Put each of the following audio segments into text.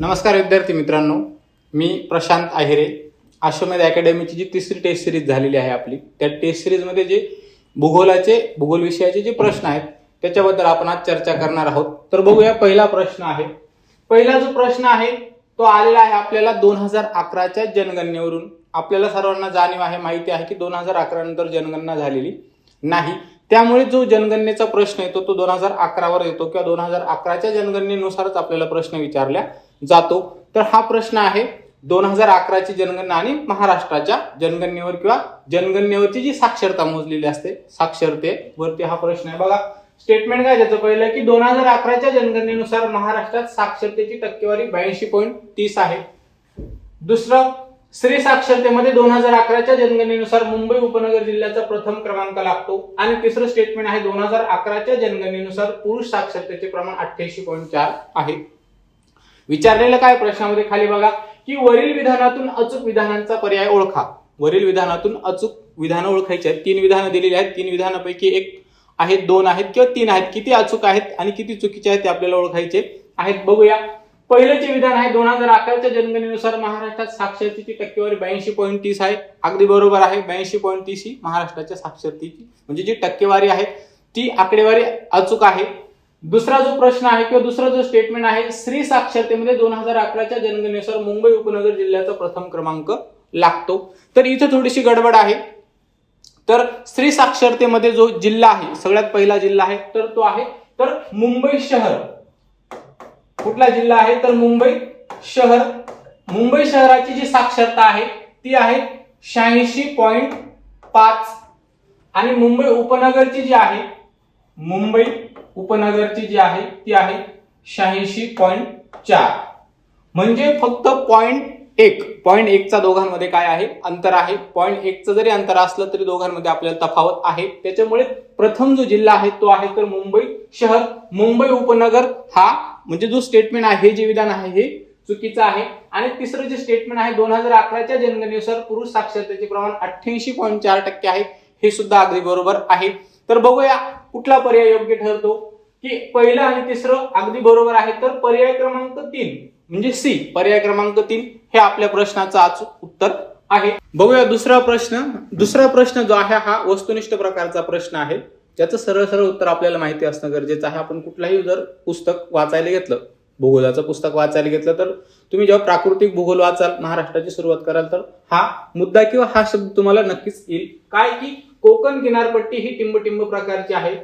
नमस्कार विद्यार्थी मित्रांनो मी प्रशांत आहिरे. आश्रमेद अकॅडमीची जी तिसरी टेस्ट सिरीज झालेली आहे आपली त्या टेस्ट सिरीजमध्ये जे भूगोलाचे भूगोल विषयाचे जे प्रश्न आहेत त्याच्याबद्दल आपण आज चर्चा करणार आहोत. तर बघूया पहिला प्रश्न आहे. पहिला जो प्रश्न आहे तो आलेला आहे आपल्याला दोन हजार अकराच्या जनगणनेवरून. आपल्याला सर्वांना जाणीव आहे माहिती आहे की दोन हजार अकरा नंतर जनगणना झालेली नाही. त्यामुळे जो जनगणनेचा प्रश्न येतो तो दोन हजार अकरावर येतो किंवा दोन हजार अकराच्या जनगणनेनुसारच आपल्याला प्रश्न विचारला जातो. तर हा प्रश्न आहे दोन हजार अकराची जनगणना आणि महाराष्ट्राच्या जनगणनेवर किंवा जनगणनेवरची जी साक्षरता मोजलेली असते साक्षरतेवरती हा प्रश्न आहे. बघा स्टेटमेंट काय त्याचं पहिलं की दोन हजार अकराच्या जनगणनेनुसार महाराष्ट्रात साक्षरतेची टक्केवारी ब्याऐंशी पॉईंट तीस आहे. दुसरं स्त्री साक्षरतेमध्ये दोन हजार अकराच्या जनगणनेनुसार मुंबई उपनगर जिल्ह्याचा प्रथम क्रमांक लागतो. आणि तिसरं स्टेटमेंट आहे दोन हजार अकराच्या जनगणनेनुसार पुरुष साक्षरतेचे प्रमाण अठ्ठ्याऐंशी पॉईंट चार आहे. विचारलेलं काय प्रश्नामध्ये खाली बघा की वरील विधानातून अचूक विधानांचा पर्याय ओळखा. वरील विधानातून अचूक विधानं ओळखायची आहेत. तीन विधानं दिलेली आहेत. तीन विधानापैकी एक आहेत दोन आहेत किंवा तीन आहेत. किती अचूक आहेत आणि किती चुकीचे आहेत ते आपल्याला ओळखायचे आहेत. बघूया. पहिलं जे विधान आहे दोन हजार अकराच्या जनगणनेनुसार महाराष्ट्रात साक्षरतेची टक्केवारी ब्याऐंशी पॉईंट तीस आहे. अगदी बरोबर आहे. ब्याऐंशी पॉईंट तीस ही महाराष्ट्राच्या साक्षरतेची म्हणजे जी टक्केवारी आहे ती आकडेवारी अचूक आहे. दुसरा जो प्रश्न आहे किंवा दुसरा जो स्टेटमेंट आहे स्त्री साक्षरतेमध्ये दोन हजार अकराच्या जनगणनेनुसार मुंबई उपनगर जिल्ह्याचा प्रथम क्रमांक लागतो. तर इथं थोडीशी गडबड आहे. तर स्त्री साक्षरतेमध्ये जो जिल्हा आहे सगळ्यात पहिला जिल्हा आहे तर तो आहे तर मुंबई शहर. कुठला जिल्हा आहे? तर मुंबई शहर. मुंबई शहराची जी साक्षरता आहे ती आहे शहाऐंशी पॉइंट पाच. आणि मुंबई उपनगरची जी आहे मुंबई उपनगरची जी आहे ती आहे शहाऐंशी पॉईंट चार. म्हणजे फक्त पॉईंट एक. पॉईंट एकचा दोघांमध्ये काय आहे? अंतर आहे. पॉईंट एकचं जरी अंतर असलं तरी दोघांमध्ये आपल्याला तफावत आहे. त्याच्यामुळे प्रथम जो जिल्हा आहे तो आहे तर मुंबई शहर. मुंबई उपनगर हा म्हणजे जो स्टेटमेंट आहे हे जे विधान आहे हे चुकीचं आहे. आणि तिसरं जे स्टेटमेंट आहे दोन हजार अकराच्या जनगणनेनुसार पुरुष साक्षरतेचे प्रमाण अठ्ठ्याऐंशी पॉईंट चार टक्के आहे. हे सुद्धा अगदी बरोबर आहे. तर बघूया कुठला पर्याय योग्य ठरतो. की पहिलं आणि तिसरं अगदी बरोबर आहे तर पर्याय क्रमांक तीन म्हणजे सी पर्याय क्रमांक तीन हे आपल्या प्रश्नाचं आज उत्तर आहे. बघूया दुसरा प्रश्न. दुसरा प्रश्न जो आहे हा वस्तुनिष्ठ प्रकारचा प्रश्न आहे. ज्याचं सरळ सरळ उत्तर आपल्याला माहिती असणं गरजेचं आहे. आपण कुठलाही जर पुस्तक वाचायला घेतलं भूगोलाचं पुस्तक वाचायला घेतलं तर तुम्ही जेव्हा प्राकृतिक भूगोल वाचाल महाराष्ट्राची सुरुवात कराल तर हा मुद्दा किंवा हा शब्द तुम्हाला नक्कीच येईल. काय की कोकण किनारपट्टी ही टिंबटिंब प्रकारची आहे.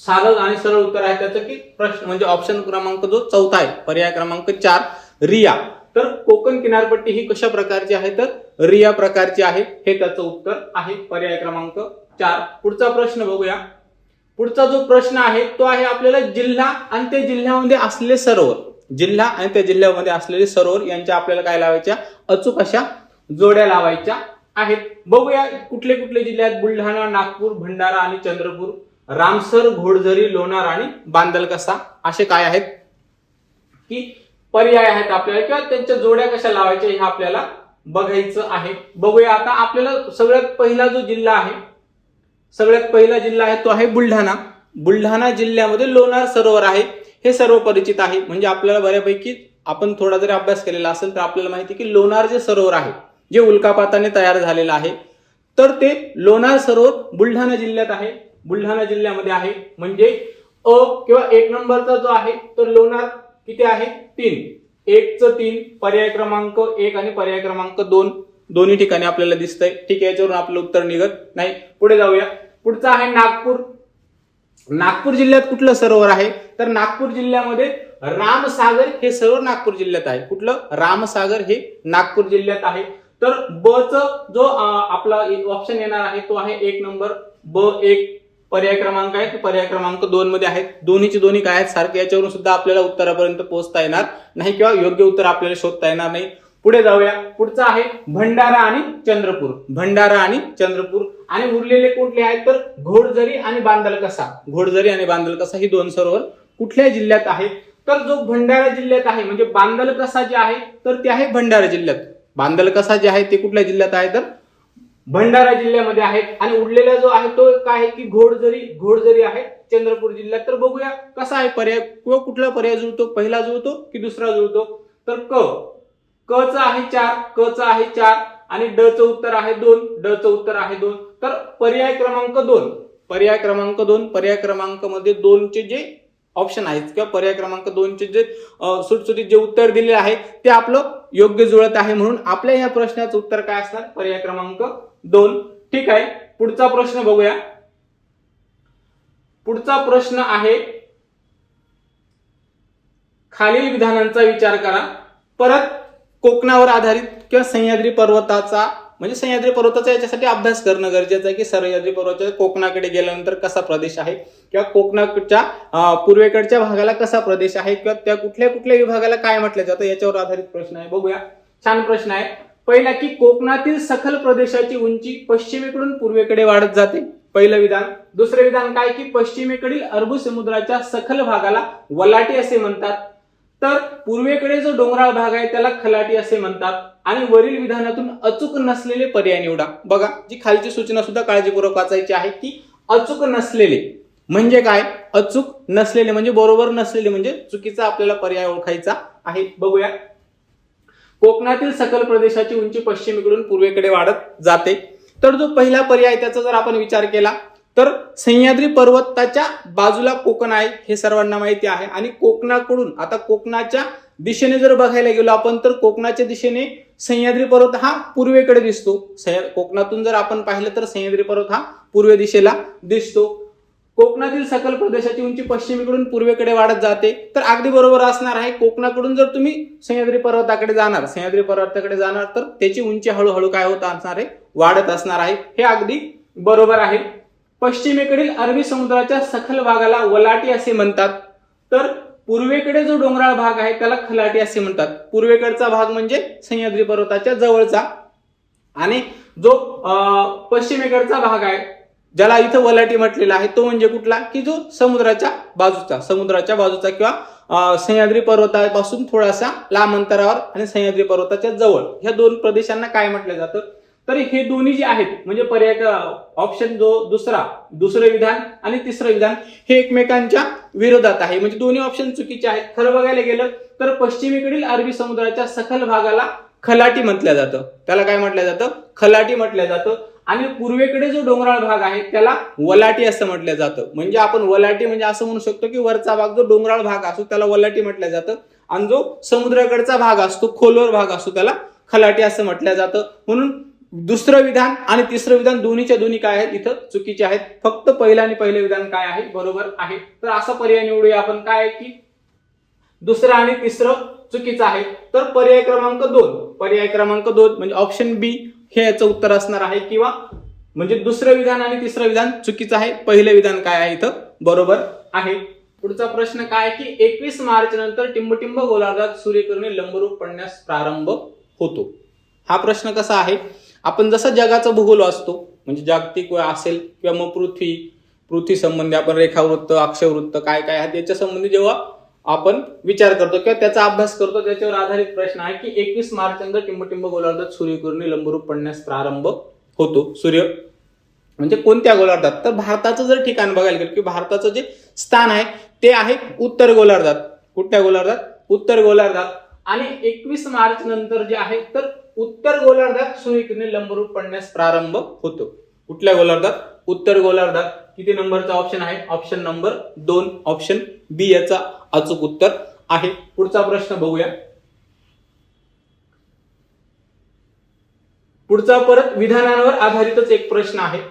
साधं आणि सरळ उत्तर आहे त्याचं की प्रश्न म्हणजे ऑप्शन क्रमांक जो चौथा आहे पर्याय क्रमांक चार रिया. तर कोकण किनारपट्टी ही कशा प्रकारची आहे? तर रिया प्रकारची आहे हे त्याचं उत्तर आहे पर्याय क्रमांक चार. पुढचा प्रश्न बघूया. पुढचा जो प्रश्न आहे तो आहे आपल्याला जिल्हा आणि त्या जिल्ह्यामध्ये असलेले सरोवर. जिल्हा आणि त्या जिल्ह्यामध्ये असलेले सरोवर यांच्या आपल्याला काय लावायच्या? अचूक अशा जोड्या लावायच्या आहेत. बघूया कुठले कुठले जिल्हे आहेत. बुलढाणा नागपूर भंडारा आणि चंद्रपूर. रामसर घोडझरी लोणार आणि बांदलकसा असे काय आहेत? की पर्याय आहेत आपल्याला किंवा त्यांच्या जोड्या कशा लावायच्या हे आपल्याला बघायचं आहे. बघूया आता आपल्याला सगळ्यात पहिला जो जिल्हा आहे सगळ्यात पहिला जिल्हा आहे तो आहे बुलढाणा. बुलढाणा जिल्ह्यामध्ये लोणार सरोवर आहे. हे सर्व परिचित आहे. म्हणजे आपल्याला बऱ्यापैकी आपण थोडा जरी अभ्यास केलेला असेल तर आपल्याला माहिती आहे की लोणार जे सरोवर आहे जे उल्कापाताने तयार झालेलं आहे तर ते लोणार सरोवर बुलढाणा जिल्ह्यात आहे. बुलढाणा जिल्ह्यामध्ये आहे. म्हणजे अ किंवा एक नंबरचा जो आहे तो लोणार किती आहे? तीन. एकचं तीन पर्याय क्रमांक एक आणि पर्याय क्रमांक दोन. दोन्ही ठिकाणी आपल्याला दिसतंय. ठीक आहे याच्यावरून आपलं उत्तर निघत नाही. पुढे जाऊया. पुढचं आहे नागपूर. नागपूर जिल्ह्यात कुठलं सरोवर आहे? तर नागपूर जिल्ह्यामध्ये रामसागर हे सरोवर नागपूर जिल्ह्यात आहे. कुठलं? रामसागर हे नागपूर जिल्ह्यात आहे. तर ब च जो आपला ऑप्शन येणार आहे तो आहे एक नंबर. ब एक पर्याय क्रमांक आहे. तो पर्याय क्रमांक दोन मध्ये आहेत. दोन्हीची दोन्ही काय आहेत? सारखे याच्यावरून सुद्धा आपल्याला उत्तरापर्यंत पोहोचता येणार नाही किंवा योग्य उत्तर आपल्याला शोधता येणार नाही. पुढे जाऊया. पुढचं आहे भंडारा आणि चंद्रपूर. भंडारा आणि चंद्रपूर. आणि उरलेले कुठले आहेत तर घोडझरी आणि बांदलकसा. घोडझरी आणि बांदलकसा ही दोन सरोवर कुठल्या जिल्ह्यात आहे तर जो भंडारा जिल्ह्यात आहे म्हणजे बांदलकसा जे आहे तर ते आहे भंडारा जिल्ह्यात. बांदलकसा जे आहे ते कुठल्या जिल्ह्यात आहे तर भंडारा जिल्ह्यामध्ये आहे आणि उरलेला जो आहे तो काय आहे की घोडजरी घोडजरी आहे चंद्रपूर जिल्ह्यात. तर बघूया कसा आहे पर्याय किंवा कुठला पर्याय जुळतो? पहिला जुळतो की दुसरा जुळतो? तर क क च आहे चार क च आहे चार आणि ड च उत्तर आहे दोन ड च उत्तर आहे दोन. तर पर्याय क्रमांक दोन. पर्याय क्रमांक दोन पर्याय क्रमांकमध्ये दोनचे जे ऑप्शन आहेत किंवा पर्याय क्रमांक दोनचे जे सुटसुटीत जे उत्तर दिले आहे ते आपलं योग्य जुळत आहे म्हणून आपल्या या प्रश्नाचं उत्तर काय असणार? पर्याय क्रमांक दोन. ठीक आहे पुढचा प्रश्न बघूया. पुढचा प्रश्न आहे खालील विधानांचा विचार करा. परत कोकणावर आधारित किंवा सह्याद्री पर्वताचा म्हणजे सह्याद्री पर्वताचा याच्यासाठी अभ्यास करणं गरजेचं आहे की सह्याद्री पर्वताच्या कोकणाकडे गेल्यानंतर कसा प्रदेश आहे? किंवा कोकणाच्या पूर्वेकडच्या भागाला कसा प्रदेश आहे? किंवा त्या कुठल्या कुठल्या विभागाला काय म्हटलं जातं? याच्यावर आधारित प्रश्न आहे. बघूया. छान प्रश्न आहे. पहिला की कोकणातील सखल प्रदेशाची उंची पश्चिमेकडून पूर्वेकडे वाढत जाते. पहिलं विधान. दुसरं विधान काय? की पश्चिमेकडील अरबू समुद्राच्या सखल भागाला वलाटी असे म्हणतात. तर पूर्वेकडे जो डोंगराळ भाग आहे त्याला खलाटी असे म्हणतात. आणि वरील विधानातून अचूक नसलेले पर्याय निवडा. बघा जी खालची सूचना सुद्धा काळजीपूर्वक वाचायची आहे की अचूक नसलेले. म्हणजे काय? अचूक नसलेले म्हणजे बरोबर नसलेले म्हणजे चुकीचा आपल्याला पर्याय ओळखायचा आहे. बघूया. कोकणातील सकल प्रदेशाची उंची पश्चिमेकडून पूर्वेकडे वाढत जाते. तर जो पहिला पर्याय त्याचा जर आपण विचार केला तर सह्याद्री पर्वताच्या बाजूला कोकण आहे हे सर्वांना माहिती आहे. आणि कोकणाकडून आता कोकणाच्या दिशेने जर बघायला गेलो आपण तर कोकणाच्या दिशेने सह्याद्री पर्वत हा पूर्वेकडे दिसतो. कोकणातून जर आपण पाहिलं तर सह्याद्री पर्वत हा पूर्व दिशेला दिसतो. कोकणातील सकल प्रदेशाची उंची पश्चिमेकडून पूर्वेकडे वाढत जाते. तर अगदी बरोबर असणार आहे कोकणाकडून जर तुम्ही सह्याद्री पर्वताकडे जाणार सह्याद्री पर्वताकडे जाणार तर त्याची उंची हळूहळू काय होत असणार आहे? वाढत असणार आहे. हे अगदी बरोबर आहे. पश्चिमेकडील अरबी समुद्राच्या सखल भागाला वलाटी असे म्हणतात. तर पूर्वेकडे जो डोंगराळ भाग आहे त्याला खलाटी असे म्हणतात. पूर्वेकडचा भाग म्हणजे सह्याद्री पर्वताच्या जवळचा. आणि जो पश्चिमेकडचा भाग आहे ज्याला इथं वलाटी म्हटलेला आहे तो म्हणजे कुठला? की जो समुद्राच्या बाजूचा समुद्राच्या बाजूचा किंवा सह्याद्री पर्वतापासून थोडासा लांब अंतरावर आणि सह्याद्री पर्वताच्या जवळ. ह्या दोन प्रदेशांना काय म्हटलं जातं? तर हे दोन्ही जे आहेत म्हणजे पर्याय ऑप्शन जो दुसरा दुसरं विधान आणि तिसरं विधान हे एकमेकांच्या विरोधात आहे. म्हणजे दोन्ही ऑप्शन चुकीचे आहेत. खरं बघायला गेलं तर पश्चिमेकडील अरबी समुद्राच्या सखल भागाला खलाटी म्हटलं जातं. त्याला काय म्हटलं जातं? खलाटी म्हटलं जातं. आणि पूर्वेकडे जो डोंगराळ भाग आहे त्याला वलाटी असं म्हटलं जातं. म्हणजे आपण वलाटी म्हणजे असं म्हणू शकतो की वरचा भाग जो डोंगराळ भाग असतो त्याला वलाटी म्हटलं जातं. आणि जो समुद्राकडचा भाग असतो खोलवर भाग असतो त्याला खलाटी असं म्हटलं जातं. म्हणून दुसरं विधान आणि तिसरं विधान दोन्हीच्या दोन्ही काय आहेत? इथं चुकीचे आहेत. फक्त पहिलं आणि पहिलं विधान काय आहे? बरोबर आहे. तर असा पर्याय निवडूया आपण. काय आहे की दुसरं आणि तिसरं चुकीचं आहे. तर पर्याय क्रमांक दोन. पर्याय क्रमांक दोन म्हणजे ऑप्शन बी हे याचं उत्तर असणार आहे किंवा म्हणजे दुसरं विधान आणि तिसरं विधान चुकीचं आहे. पहिलं विधान काय आहे इथं? बरोबर आहे. पुढचा प्रश्न काय आहे की एकवीस मार्च नंतर टिंबटिंब गोलार्धात सूर्यकिरणे लंबरूप पडण्यास प्रारंभ होतो. हा प्रश्न कसा आहे? आपण जसा जगाचा भूगोल असतो म्हणजे जागतिक वय असेल किंवा मग पृथ्वी पृथ्वी संबंधी आपण रेखावृत्त अक्षवृत्त काय काय आहे त्याच्या संबंधी जेव्हा आपण विचार करतो किंवा त्याचा अभ्यास करतो त्याच्यावर आधारित प्रश्न आहे की एकवीस मार्च नंतर टिंबटिंब गोलार्धात सूर्यकिरणी लंबरूप पडण्यास प्रारंभ होतो. सूर्य म्हणजे कोणत्या गोलार्धात? तर भारताचं जर ठिकाण बघायला गेलं की भारताचं जे स्थान आहे ते आहे उत्तर गोलार्धात. कुठल्या गोलार्धात? उत्तर गोलार्धात. आणि एकवीस मार्च नंतर जे आहे तर उत्तर गोलार्धात सुईकने लंबरूप पडण्यास प्रारंभ होतो. कुठल्या गोलार्धात? उत्तर गोलार्धात किती नंबरचा ऑप्शन आहे? ऑप्शन नंबर दोन ऑप्शन बी याचा अचूक उत्तर आहे. पुढचा प्रश्न बघूया. पुढचा परत विधानांवर आधारितच एक प्रश्न आहे.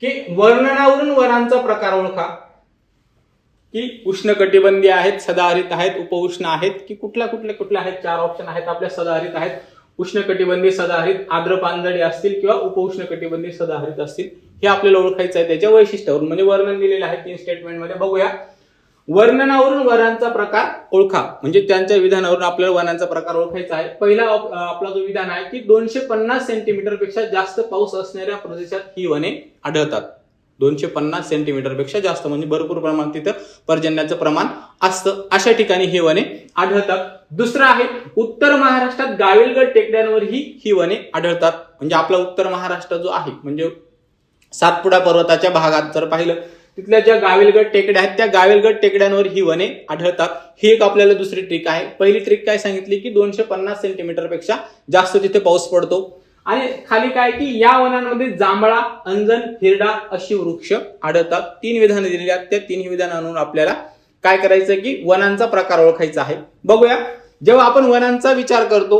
की वर्णनावरून वरांचा प्रकार ओळखा. की उष्णकटिबंधी आहेत सदाहरित आहेत उपउष्ण आहेत की कुठल्या कुठल्या कुठल्या आहेत चार ऑप्शन आहेत आपल्या सदाहरित आहेत. उष्णकटिबंधी सदाहरित आर्द्र पानझडी असतील किंवा उपउष्ण कटिबंधी सदाहरित असतील हे आपल्याला ओळखायचं आहे त्याच्या वैशिष्ट्यावरून. म्हणजे वर्णन दिलेलं आहे तीन स्टेटमेंटमध्ये बघूया. वर्णनावरून वनांचा प्रकार ओळखा. म्हणजे त्यांच्या विधानावरून आपल्याला वनांचा प्रकार ओळखायचा आहे. पहिला आपला जो विधान आहे की दोनशे पन्नास सेंटीमीटरपेक्षा जास्त पाऊस असणाऱ्या प्रदेशात ही वने आढळतात. दोनशे पन्नास सेंटीमीटरपेक्षा जास्त म्हणजे भरपूर प्रमाणात तिथं पर्जन्याचं प्रमाण असतं. अशा ठिकाणी ही वने आढळतात. दुसरं आहे उत्तर महाराष्ट्रात गाविलगड टेकड्यांवरही ही वने आढळतात. म्हणजे आपला उत्तर महाराष्ट्र जो आहे म्हणजे सातपुडा पर्वताच्या भागात जर पाहिलं तिथल्या ज्या गाविलगड टेकड्या आहेत त्या गाविलगड टेकड्यांवर ही वने आढळतात. ही एक आपल्याला दुसरी ट्रिक आहे. पहिली ट्रिक काय सांगितली की दोनशे पन्नास सेंटीमीटरपेक्षा जास्त तिथे पाऊस पडतो. आणि खाली काय की या वनांमध्ये जांभळा अंजन हिरडा अशी वृक्ष आढळतात. तीन विधानं दिलेली आहेत. त्या तीन विधानांवरून आपल्याला काय करायचं की वनांचा प्रकार ओळखायचा आहे. बघूया. जेव्हा आपण वनांचा विचार करतो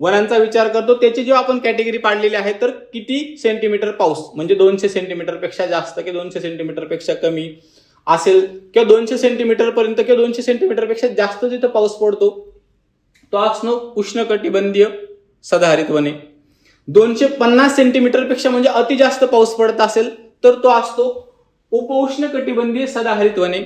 वनांचा विचार करतो त्याची जेव्हा आपण कॅटेगरी पाडलेली आहे तर किती सेंटीमीटर पाऊस? म्हणजे दोनशे सेंटीमीटरपेक्षा जास्त किंवा दोनशे सेंटीमीटरपेक्षा कमी असेल किंवा दोनशे सेंटीमीटर पर्यंत किंवा दोनशे सेंटीमीटरपेक्षा जास्त जिथं पाऊस पडतो तो असणं उष्णकटिबंधीय सदाहरित वने दोनशे पन्नास सेंटीमीटरपेक्षा म्हणजे अति जास्त पाऊस पडत असेल तर तो असतो उपउष्ण कटिबंधीय सदाहरित वने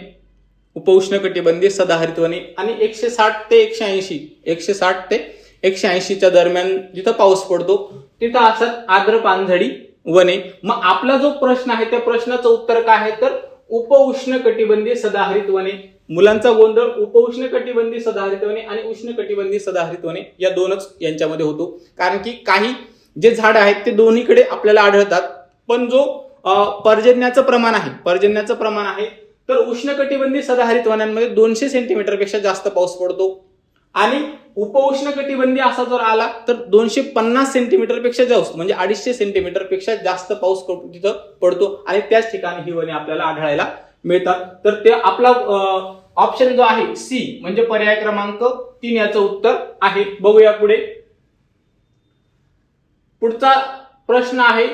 उपउष्ण कटिबंधीय सदाहरित वने आणि एकशे साठ ते एकशे ऐंशी. एकशे साठ ते एकशे ऐंशीच्या दरम्यान जिथं पाऊस पडतो तिथं असत आर्द्र पानझडी वने. मग आपला जो प्रश्न आहे त्या प्रश्नाचं उत्तर काय आहे? तर उपउष्ण कटिबंधीय सदाहरित वने मुलांचा गोंधळ उपउष्ण कटिबंधीय सदाहरित वने आणि उष्ण कटिबंधीय सदाहरित वने या दोनच यांच्यामध्ये होतो. कारण की काही जे झाड आहेत ते दोन्हीकडे आपल्याला आढळतात. पण जो पर्जन्याचं प्रमाण आहे पर्जन्याचं प्रमाण आहे तर उष्णकटिबंधीय सदाहरित वनांमध्ये दोनशे सेंटीमीटरपेक्षा जास्त पाऊस पडतो. आणि उपउष्ण कटिबंधी असा जर आला तर दोनशे पन्नास सेंटीमीटरपेक्षा जास्त म्हणजे अडीचशे सेंटीमीटरपेक्षा जास्त पाऊस तिथं पडतो. आणि त्याच ठिकाणी ही वने आपल्याला आढळायला मिळतात. तर ते आपला ऑप्शन जो आहे सी म्हणजे पर्याय क्रमांक तीन याचं उत्तर आहे. बघूया पुढे. पुढचा प्रश्न आहे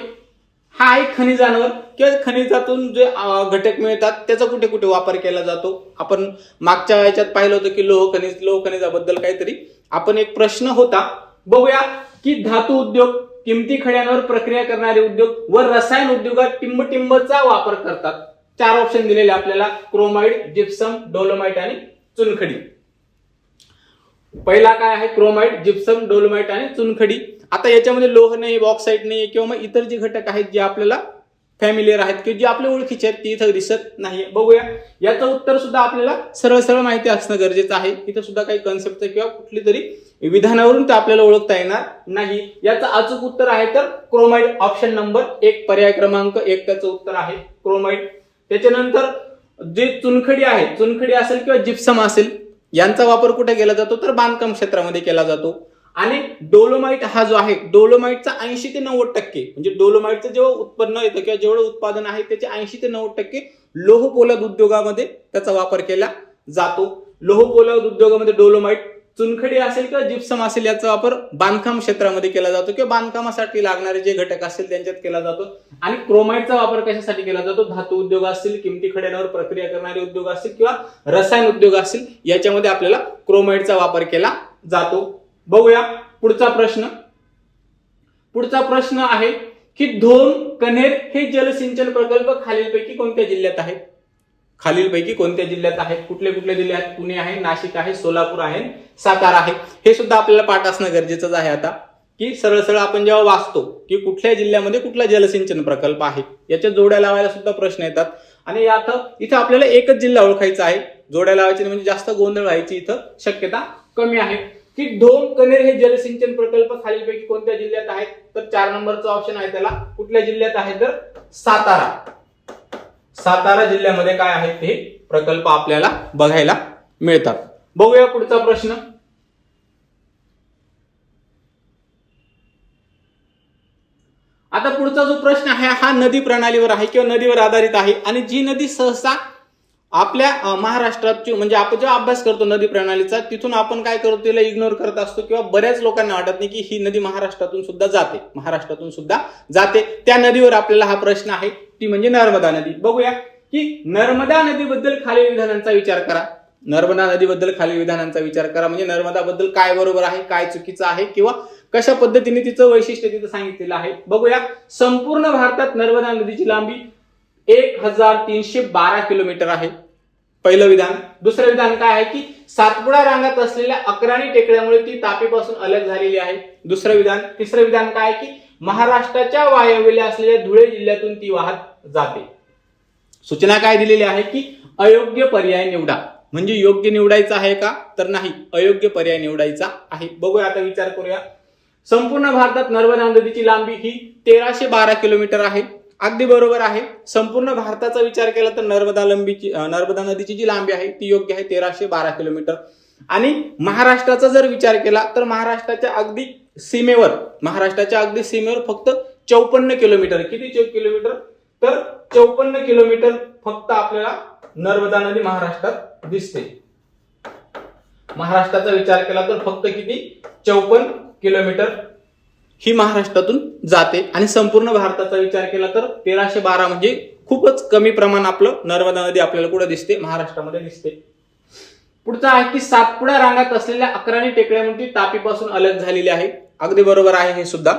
हा आहे खनिजांवर. किंवा खनिजातून जे घटक मिळतात त्याचा कुठे कुठे वापर केला जातो? आपण मागच्या याच्यात पाहिलं होतं की लोह खनिज लोह खनिजाबद्दल काहीतरी. आपण एक प्रश्न होता बघूया की धातू उद्योग किमती खड्यांवर प्रक्रिया करणारे उद्योग व रसायन उद्योगात टिंबटिंबचा वापर करतात. चार ऑप्शन दिलेले आपल्याला क्रोमाइड जिप्सम डोलोमाइट आणि चुनखडी. पहिला काय आहे? क्रोमाइड जिप्सम डोलोमाइट आणि चुनखडी. आता याच्यामध्ये लोह नाही बॉक्साईट नाही किंवा मग इतर जे घटक आहेत जे आपल्याला फॅमिलीयर आहेत किंवा जे आपले ओळखीचे आहेत ते इथं दिसत नाही. बघूया. याचं उत्तर सुद्धा आपल्याला सरळ सरळ माहिती असणं गरजेचं आहे. इथं सुद्धा काही कन्सेप्ट किंवा कुठली तरी विधानावरून ते आपल्याला ओळखता येणार नाही. याचं अचूक उत्तर आहे तर क्रोमाइड ऑप्शन नंबर एक पर्याय क्रमांक एक त्याचं उत्तर आहे क्रोमाइड त्याच्यानंतर जे चुनखडी आहे चुनखडी असेल किंवा जिप्सम असेल यांचा वापर कुठे केला जातो? तर बांधकाम क्षेत्रामध्ये केला जातो. आणि डोलोमाइट हा जो आहे डोलोमाइटचा ऐंशी ते नव्वद टक्के म्हणजे डोलोमाइटचं जेव्हा उत्पन्न येतं किंवा जेवढं उत्पादन आहे त्याचे ऐंशी ते नव्वद टक्के लोह पोलाद उद्योगामध्ये त्याचा वापर केला जातो. लोह पोलाद उद्योगामध्ये डोलोमाइट चुनखडी असेल किंवा जिप्सम असेल याचा वापर बांधकाम क्षेत्रामध्ये केला जातो किंवा बांधकामासाठी लागणारे जे घटक असतील त्यांच्यात केला जातो. आणि क्रोमाइटचा वापर कशासाठी केला जातो? धातू उद्योग असतील किमती खड्यांवर प्रक्रिया करणारे उद्योग असतील किंवा रसायन उद्योग असतील याच्यामध्ये आपल्याला क्रोमाइटचा वापर केला जातो. बघूया पुढचा प्रश्न. पुढचा प्रश्न आहे की धोम कन्हेर हे जलसिंचन प्रकल्प खालीलपैकी कोणत्या जिल्ह्यात आहेत? खालीलपैकी कोणत्या जिल्ह्यात आहेत? कुठले कुठले जिल्हे आहेत? पुणे आहे नाशिक आहे सोलापूर आहे सातारा आहे. हे सुद्धा आपल्याला पाठ असणं गरजेचंच आहे आता. की सरळ सरळ आपण जेव्हा वाचतो की कुठल्या जिल्ह्यामध्ये कुठला जलसिंचन प्रकल्प आहे याच्या जोड्या लावायला सुद्धा प्रश्न येतात. आणि यात इथं आपल्याला एकच जिल्हा ओळखायचा आहे. जोड्या लावायची म्हणजे जास्त गोंधळ व्हायची इथं शक्यता कमी आहे. की ढोम कनेर हे जलसिंचन प्रकल्प खालीलपैकी कोणत्या जिल्ह्यात आहेत? तर चार नंबरचा ऑप्शन आहे त्याला. कुठल्या जिल्ह्यात आहे? तर सातारा. सातारा जिल्ह्यामध्ये काय आहेत ते प्रकल्प आपल्याला बघायला मिळतात. बघूया पुढचा प्रश्न. आता पुढचा जो प्रश्न आहे हा नदी प्रणालीवर आहे किंवा नदीवर आधारित आहे. आणि जी नदी सहसा आपल्या महाराष्ट्रात म्हणजे आपण जेव्हा अभ्यास करतो नदी प्रणालीचा तिथून आपण काय करतो तिला इग्नोर करत असतो किंवा बऱ्याच लोकांना वाटत नाही की ही नदी महाराष्ट्रातून सुद्धा जाते. महाराष्ट्रातून सुद्धा जाते. त्या नदीवर आपल्याला हा प्रश्न आहे. ती म्हणजे नर्मदा नदी. बघूया की नर्मदा नदीबद्दल खालील विधानांचा विचार करा. नर्मदा नदीबद्दल खालील विधानांचा विचार करा. म्हणजे नर्मदाबद्दल काय बरोबर आहे काय चुकीचं आहे किंवा कशा पद्धतीने तिचं वैशिष्ट्य तिथं सांगितलेलं आहे. बघूया. संपूर्ण भारतात नर्मदा नदीची लांबी एक हजार तीनशे बारा किलोमीटर आहे. पहिलं विधान. दुसरं विधान काय आहे की सातपुडा रांगात असलेल्या अकराणी टेकड्यामुळे ती तापीपासून अलग झालेली आहे. दुसरं विधान. तिसरं विधान काय आहे की महाराष्ट्राच्या वायव्येला असलेल्या धुळे जिल्ह्यातून ती वाहत जाते. सूचना काय दिलेली आहे की अयोग्य पर्याय निवडा. म्हणजे योग्य निवडायचा आहे का? तर नाही. अयोग्य पर्याय निवडायचा आहे. बघूया आता विचार करूया. संपूर्ण भारतात नर्मदा नदीची लांबी ही तेराशे बारा किलोमीटर आहे. अगदी बरोबर आहे. संपूर्ण भारताचा विचार केला तर नर्मदा लंबीची नर्मदा नदीची जी लांबी आहे ती योग्य आहे तेराशे बारा किलोमीटर. आणि महाराष्ट्राचा जर विचार केला तर महाराष्ट्राच्या अगदी सीमेवर महाराष्ट्राच्या अगदी सीमेवर फक्त चौपन्न किलोमीटर. किती किलोमीटर? तर चौपन्न किलोमीटर फक्त आपल्याला नर्मदा नदी महाराष्ट्रात दिसते. महाराष्ट्राचा विचार केला तर फक्त किती? चौपन्न किलोमीटर. ही महाराष्ट्रातून जाते आणि संपूर्ण भारताचा विचार केला तर तेराशे बारा म्हणजे खूपच कमी प्रमाण आपलं नर्मदा नदी आपल्याला कुठं दिसते? महाराष्ट्रामध्ये दिसते. पुढचा आहे की सातपुडा रांगात असलेल्या अकराणी टेकड्या म्हणजे तापीपासून अलग झालेली आहे. अगदी बरोबर आहे हे सुद्धा.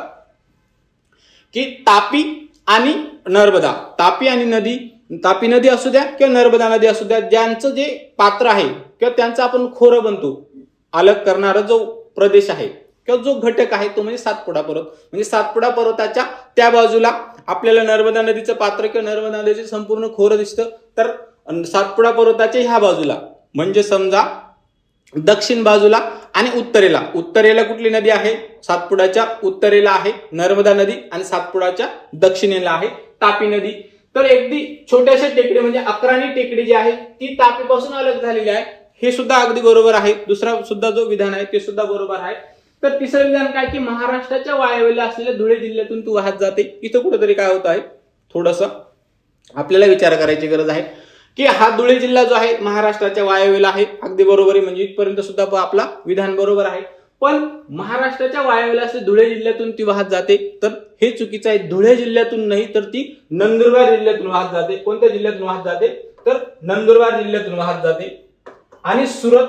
की तापी आणि नर्मदा. तापी आणि नदी तापी नदी असू द्या किंवा नर्मदा नदी असू द्या ज्यांचं जे पात्र आहे किंवा त्यांचं आपण खोरं बनतो अलग करणारा जो प्रदेश आहे. किंवा जो घटक आहे तो म्हणजे सातपुडा पर्वत. म्हणजे सातपुडा पर्वताच्या त्या बाजूला आपल्याला नर्मदा नदीचं पात्र किंवा नर्मदा नदीचं संपूर्ण खोरं दिसतं. तर सातपुडा पर्वताच्या ह्या बाजूला म्हणजे समजा दक्षिण बाजूला आणि उत्तरेला. उत्तरेला कुठली नदी आहे? सातपुडाच्या उत्तरेला आहे नर्मदा नदी आणि सातपुडाच्या दक्षिणेला आहे तापी नदी. तर अगदी छोट्याशा टेकडी म्हणजे अकराणी टेकडी जी आहे ती तापीपासून अलग झालेली आहे. हे सुद्धा अगदी बरोबर आहे. दुसरा सुद्धा जो विधान आहे ते सुद्धा बरोबर आहे. तर तिसरं विधान काय की महाराष्ट्राच्या वायव्येला असलेल्या धुळे जिल्ह्यातून तू वाहत जाते. इथं कुठेतरी काय होत आहे? थोडस आपल्याला विचार करायची गरज आहे की हा धुळे जिल्हा जो आहे महाराष्ट्राच्या वायव्येला आहे. अगदी बरोबर आहे म्हणजे इथपर्यंत सुद्धा आपला विधान बरोबर आहे. पण महाराष्ट्राच्या वायव्येला असले धुळे जिल्ह्यातून ती वाहत जाते. तर हे चुकीचं आहे. धुळे जिल्ह्यातून नाही तर ती नंदुरबार जिल्ह्यातून वाहत जाते. कोणत्या जिल्ह्यातून वाहत जाते? तर नंदुरबार जिल्ह्यातून वाहत जाते. आणि सुरत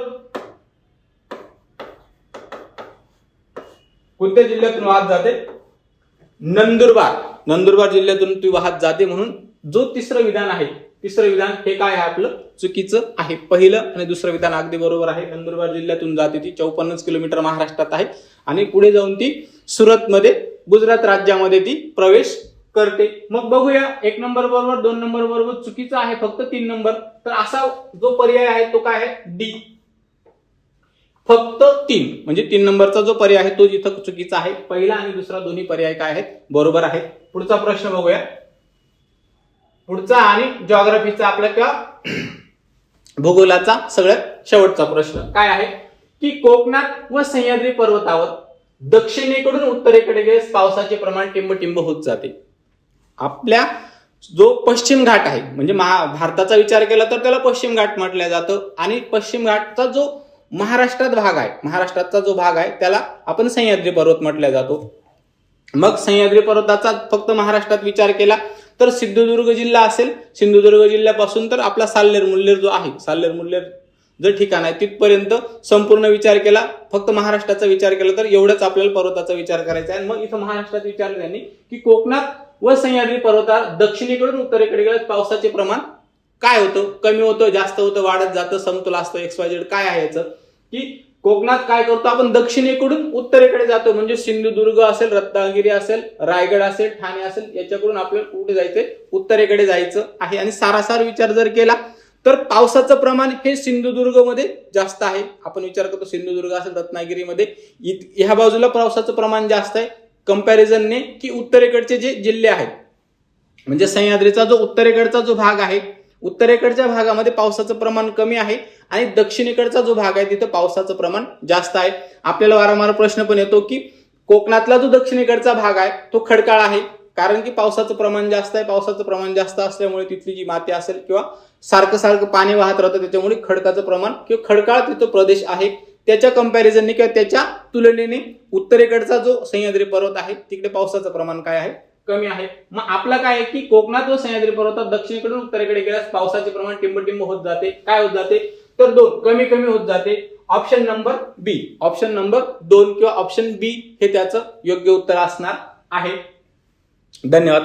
कोणत्या जिल्ह्यातून वाहत जाते? नंदुरबार. नंदुरबार जिल्ह्यातून ती वाहत जाते म्हणून जो तिसरं विधान आहे तिसरं विधान हे काय आहे आपलं? चुकीचं आहे. पहिलं आणि दुसरं विधान अगदी बरोबर आहे. नंदुरबार जिल्ह्यातून जाते ती चौपन्नच किलोमीटर महाराष्ट्रात आहे आणि पुढे जाऊन ती सुरतमध्ये गुजरात राज्यामध्ये ती प्रवेश करते. मग बघूया एक नंबर बरोबर दोन नंबर बरोबर चुकीचं आहे फक्त तीन नंबर. तर असा जो पर्याय आहे तो काय आहे? डी. फक्त तीन म्हणजे तीन नंबरचा जो पर्याय आहे तो इथं चुकीचा आहे पहिला आणि दुसरा दोन्ही पर्याय काय आहेत? बरोबर आहे पुढचा प्रश्न बघूया. पुढचा आणि जॉग्रफीचा आपला किंवा भूगोलाचा सगळ्यात शेवटचा प्रश्न काय आहे? की कोकणात व सह्याद्री पर्वतावर दक्षिणेकडून उत्तरेकडे गेल्यास पावसाचे प्रमाण टिंब होत जाते. आपल्या जो पश्चिम घाट आहे म्हणजे महा भारताचा विचार केला तर त्याला पश्चिम घाट म्हटलं जातं आणि पश्चिम घाटचा जो महाराष्ट्रात भाग आहे. महाराष्ट्राचा जो भाग आहे त्याला आपण सह्याद्री पर्वत म्हटला जातो. मग सह्याद्री पर्वताचा फक्त महाराष्ट्रात विचार केला तर सिंधुदुर्ग जिल्हा असेल. सिंधुदुर्ग जिल्ह्यापासून तर आपला साल्लेर मुल्लेर जो आहे साल्लेर मुल्लेर जर ठिकाण आहे तिथपर्यंत संपूर्ण विचार केला. फक्त महाराष्ट्राचा विचार केला तर एवढंच आपल्याला पर्वताचा विचार करायचा आहे. मग इथं महाराष्ट्रात विचारलं त्यांनी की कोकणात व सह्याद्री पर्वता दक्षिणेकडून उत्तरेकडे गेल्यास पावसाचे प्रमाण काय होतं? कमी होतं जास्त होतं वाढत जातं समतोल असतं एक्स काय आहे याचं? की कोकणात काय करतो आपण? दक्षिणेकडून उत्तरेकडे जातो. म्हणजे सिंधुदुर्ग असेल रत्नागिरी असेल रायगड असेल ठाणे असेल याच्याकडून आपल्याला कुठे जायचंय? उत्तरेकडे जायचं आहे. आणि सारासार विचार जर केला तर पावसाचं प्रमाण हे सिंधुदुर्गमध्ये जास्त आहे. आपण विचार करतो सिंधुदुर्ग असेल रत्नागिरीमध्ये ह्या बाजूला पावसाचं प्रमाण जास्त आहे. कंपॅरिझनने की उत्तरेकडचे जे जिल्हे आहेत म्हणजे सह्याद्रीचा जो उत्तरेकडचा जो भाग आहे उत्तरेकडच्या भागामध्ये पावसाचं प्रमाण कमी आहे आणि दक्षिणेकडचा जो भाग आहे तिथं पावसाचं प्रमाण जास्त आहे. आपल्याला वारंवार प्रश्न पण येतो की कोकणातला जो दक्षिणेकडचा भाग आहे तो खडकाळ आहे. कारण की पावसाचं प्रमाण जास्त आहे. पावसाचं प्रमाण जास्त असल्यामुळे तिथली जी माती असेल किंवा सारखं सारखं पाणी वाहत राहतं त्याच्यामुळे खडकाचं प्रमाण किंवा खडकाळ तिथं प्रदेश आहे. त्याच्या कंपॅरिझनने किंवा त्याच्या तुलनेने उत्तरेकडचा जो सह्याद्री पर्वत आहे तिकडे पावसाचं प्रमाण काय आहे? कमी आहे. मग आपलं काय आहे की कोकणात व सह्याद्री पर्वतात दक्षिणेकडून उत्तरेकडे गेल्यास पावसाचे प्रमाण टिंबटिंब होत जाते. काय होत जाते? तर दोन कमी कमी होत जाते. Option number B option number दोन किंवा ऑप्शन बी हे त्याचं योग्य उत्तर असणार आहे. धन्यवाद.